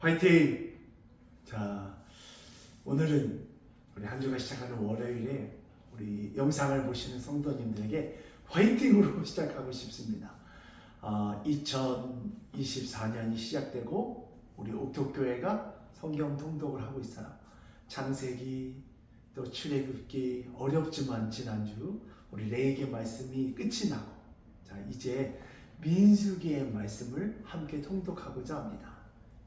화이팅! 자, 오늘은 우리 한 주가 시작하는 월요일에 우리 영상을 보시는 성도님들에게 화이팅으로 시작하고 싶습니다. 아, 2024년이 시작되고 우리 옥토교회가 성경 통독을 하고 있어요. 창세기 또 출애굽기 어렵지만 지난주 우리 레이기 말씀이 끝이 나고 자 이제 민수기의 말씀을 함께 통독하고자 합니다.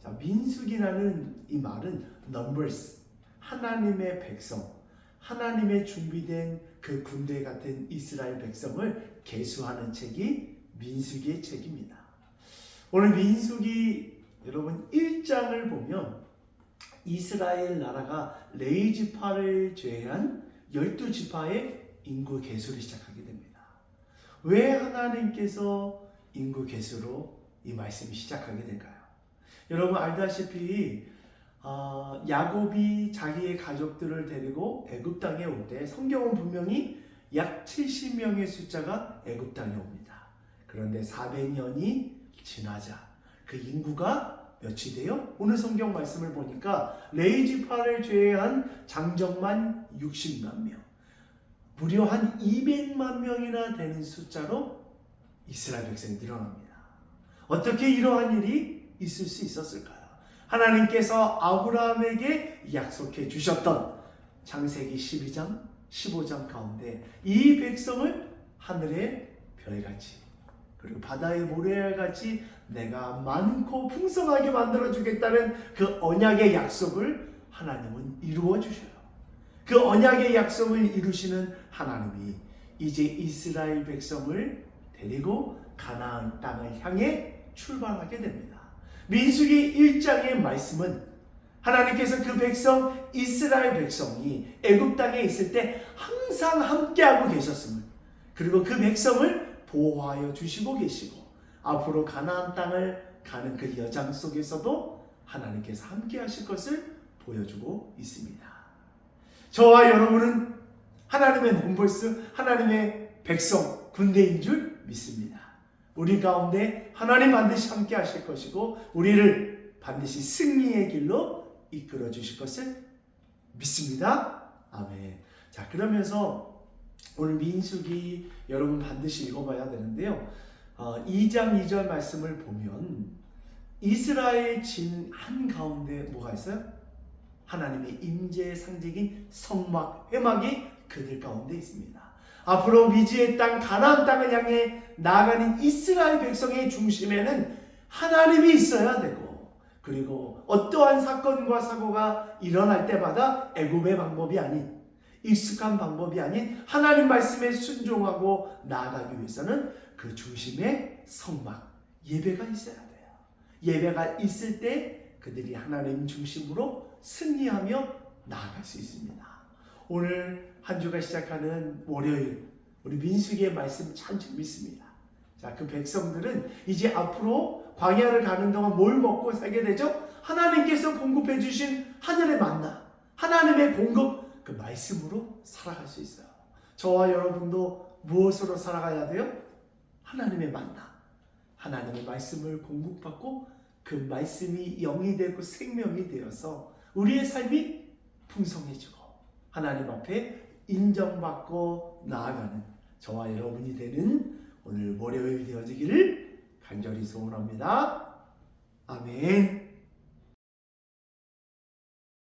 자, 민수기라는 이 말은 numbers 하나님의 백성 하나님의 준비된 그 군대 같은 이스라엘 백성을 계수하는 책이 민수기의 책입니다. 오늘 민수기 여러분 1장을 보면 이스라엘 나라가 레이 지파를 제외한 12지파의 인구 개수를 시작하게 됩니다. 왜 하나님께서 인구 개수로 이 말씀이 시작하게 될까요? 여러분 알다시피 어, 야곱이 자기의 가족들을 데리고 애굽 땅에 올 때 성경은 분명히 약 70명의 숫자가 애굽 땅에 옵니다. 그런데 400년이 지나자 그 인구가 몇이 돼요? 오늘 성경 말씀을 보니까 레이 지파를 제외한 장정만 60만 명. 무려 한 200만 명이나 되는 숫자로 이스라엘 백성이 늘어납니다. 어떻게 이러한 일이 있을 수 있었을까요? 하나님께서 아브라함에게 약속해 주셨던 창세기 12장, 15장 가운데 이 백성을 하늘의 별같이 그리고 바다의 모래알같이 내가 많고 풍성하게 만들어 주겠다는 그 언약의 약속을 하나님은 이루어 주셔요. 그 언약의 약속을 이루시는 하나님이 이제 이스라엘 백성을 데리고 가나안 땅을 향해 출발하게 됩니다. 민수기 1장의 말씀은 하나님께서 그 백성 이스라엘 백성이 애굽 땅에 있을 때 항상 함께하고 계셨음을 그리고 그 백성을 보호하여 주시고 계시고 앞으로 가나안 땅을 가는 그 여정 속에서도 하나님께서 함께하실 것을 보여주고 있습니다. 저와 여러분은 하나님의 넘버스 하나님의 백성 군대인 줄 믿습니다. 우리 가운데 하나님 반드시 함께 하실 것이고 우리를 반드시 승리의 길로 이끌어 주실 것을 믿습니다. 아멘. 자, 그러면서 오늘 민수기 여러분 반드시 읽어봐야 되는데요. 어, 2장 2절 말씀을 보면 이스라엘 진 한 가운데 뭐가 있어요? 하나님의 임재의 상징인 성막, 회막이 그들 가운데 있습니다. 앞으로 미지의 땅 가나안 땅을 향해 나아가는 이스라엘 백성의 중심에는 하나님이 있어야 되고 그리고 어떠한 사건과 사고가 일어날 때마다 애굽의 방법이 아닌 익숙한 방법이 아닌 하나님 말씀에 순종하고 나아가기 위해서는 그 중심에 성막 예배가 있어야 돼요. 예배가 있을 때 그들이 하나님 중심으로 승리하며 나아갈 수 있습니다. 오늘 한 주가 시작하는 월요일 우리 민수기의 말씀 참 재밌습니다. 자, 그 백성들은 이제 앞으로 광야를 가는 동안 뭘 먹고 살게 되죠? 하나님께서 공급해 주신 하늘의 만나, 하나님의 공급 그 말씀으로 살아갈 수 있어요. 저와 여러분도 무엇으로 살아가야 돼요? 하나님의 만나. 하나님의 말씀을 공급받고 그 말씀이 영이 되고 생명이 되어서 우리의 삶이 풍성해지고 하나님 앞에 인정받고 나아가는 저와 여러분이 되는 오늘 월요일 되어지기를 간절히 소원합니다. 아멘.